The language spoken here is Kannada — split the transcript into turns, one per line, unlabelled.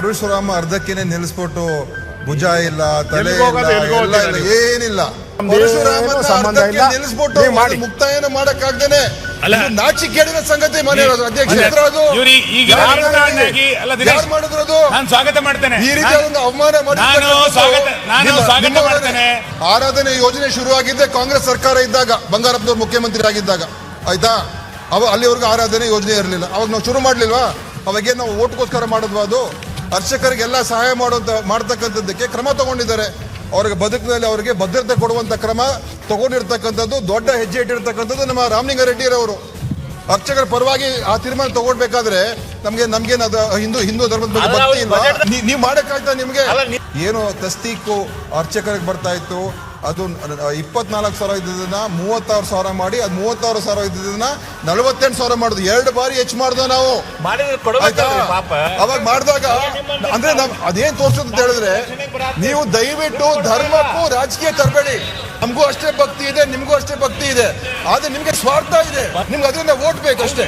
ಪರಶುರಾಮ ಅರ್ಧಕ್ಕೇನೆ ನಿಲ್ಲಿಸ್ಬಿಟ್ಟು ಭುಜ ಇಲ್ಲ ತಲೆ ಇಲ್ಲ ಏನಿಲ್ಲ.
ಪರಶುರಾಮ ಸಂಬಂಧ ಇಲ್ಲ.
ನಿಲ್ಲಿಸ್ಬಿಟ್ಟು ಮುಕ್ತಾಯನ ಮಾಡಕ್ಕಾಗ್ದೇನೆ. ನಾಚಿಕೆಗೇಡಿನ ಸಂಗತಿ ಮನೆ ಅಧ್ಯಕ್ಷ
ನಾನು ಸ್ವಾಗತ ಮಾಡ್ತೇನೆ.
ಈ ರೀತಿ ಒಂದು ಅವಮಾನ
ನಾನು ಸ್ವಾಗತ- ನಾನು ಸ್ವಾಗತ ಮಾಡ್ತೇನೆ.
ಆರಾಧನೆ ಯೋಜನೆ ಶುರುವಾಗಿದ್ದೆ ಕಾಂಗ್ರೆಸ್ ಸರ್ಕಾರ ಇದ್ದಾಗ ಬಂಗಾರಪ್ಪನವ್ರು ಮುಖ್ಯಮಂತ್ರಿ ಆಗಿದ್ದಾಗ. ಆಯ್ತಾ? ಅವ ಅಲ್ಲಿವರೆಗೂ ಆರಾಧನೆ ಯೋಜನೆ ಇರಲಿಲ್ಲ. ಅವಾಗ ನಾವು ಶುರು ಮಾಡ್ಲಿಲ್ವಾ? ಅವಾಗೇನು ನಾವು ಓಟ್ಗೋಸ್ಕರ ಮಾಡಿದ್ವಾ ಅದು? ಅರ್ಚಕರಿಗೆಲ್ಲ ಸಹಾಯ ಮಾಡುವಂತ ಮಾಡ್ತಕ್ಕಂಥದ್ದಕ್ಕೆ ಕ್ರಮ ತಗೊಂಡಿದ್ದಾರೆ. ಅವ್ರಿಗೆ ಬದುಕಿನಲ್ಲಿ ಅವರಿಗೆ ಭದ್ರತೆ ಕೊಡುವಂತ ಕ್ರಮ ತಗೊಂಡಿರ್ತಕ್ಕಂಥದ್ದು ದೊಡ್ಡ ಹೆಜ್ಜೆ ಇಟ್ಟಿರ್ತಕ್ಕಂಥದ್ದು ನಮ್ಮ ರಾಮಲಿಂಗಾರೆಡ್ಡಿರವರು ಅರ್ಚಕರ ಪರವಾಗಿ ಆ ತೀರ್ಮಾನ ತಗೊಳ್ಬೇಕಾದ್ರೆ ನಮ್ಗೆ ನಮ್ಗೇನು ಅದು ಹಿಂದೂ ಹಿಂದೂ ಧರ್ಮದ ಬಗ್ಗೆ ಭಕ್ತಿ ಇಲ್ವಾ? ನೀವು ಮಾಡಕ್ಕಾಯ್ತಾ ನಿಮ್ಗೆ? ಏನು ತಸ್ತೀಕು ಅರ್ಚಕರಿಗೆ ಬರ್ತಾ ಇತ್ತು ಅದು ಇಪ್ಪತ್ನಾಲ್ಕು ಸಾವಿರ ಇದ್ದದನ್ನ ಮೂವತ್ತಾರು ಸಾವಿರ ಮಾಡಿ ಅದು ಮೂವತ್ತಾರು ಸಾವಿರ ಇದ್ದದನ್ನ ನಲವತ್ತೆಂಟು ಸಾವಿರ ಮಾಡುದು. ಎರಡು ಬಾರಿ ಹೆಚ್ಚು ಮಾಡ್ದ ನಾವು. ಅವಾಗ ಮಾಡಿದಾಗ ಅಂದ್ರೆ ನಮ್ ಅದೇನ್ ತೋರ್ಸೋದು ಅಂತ ಹೇಳಿದ್ರೆ ನೀವು ದಯವಿಟ್ಟು ಧರ್ಮಕ್ಕೂ ರಾಜಕೀಯ ತರಬೇಡಿ ನಮಗೂ ಅಷ್ಟೇ ಭಕ್ತಿ ಇದೆ ನಿಮ್ಗೂ ಅಷ್ಟೇ ಭಕ್ತಿ ಇದೆ. ಆದ್ರೆ ನಿಮ್ಗೆ ಸ್ವಾರ್ಥ ಇದೆ. ನಿಮ್ಗೆ ಅದರಿಂದ ಓಟ್ ಬೇಕಷ್ಟೇ.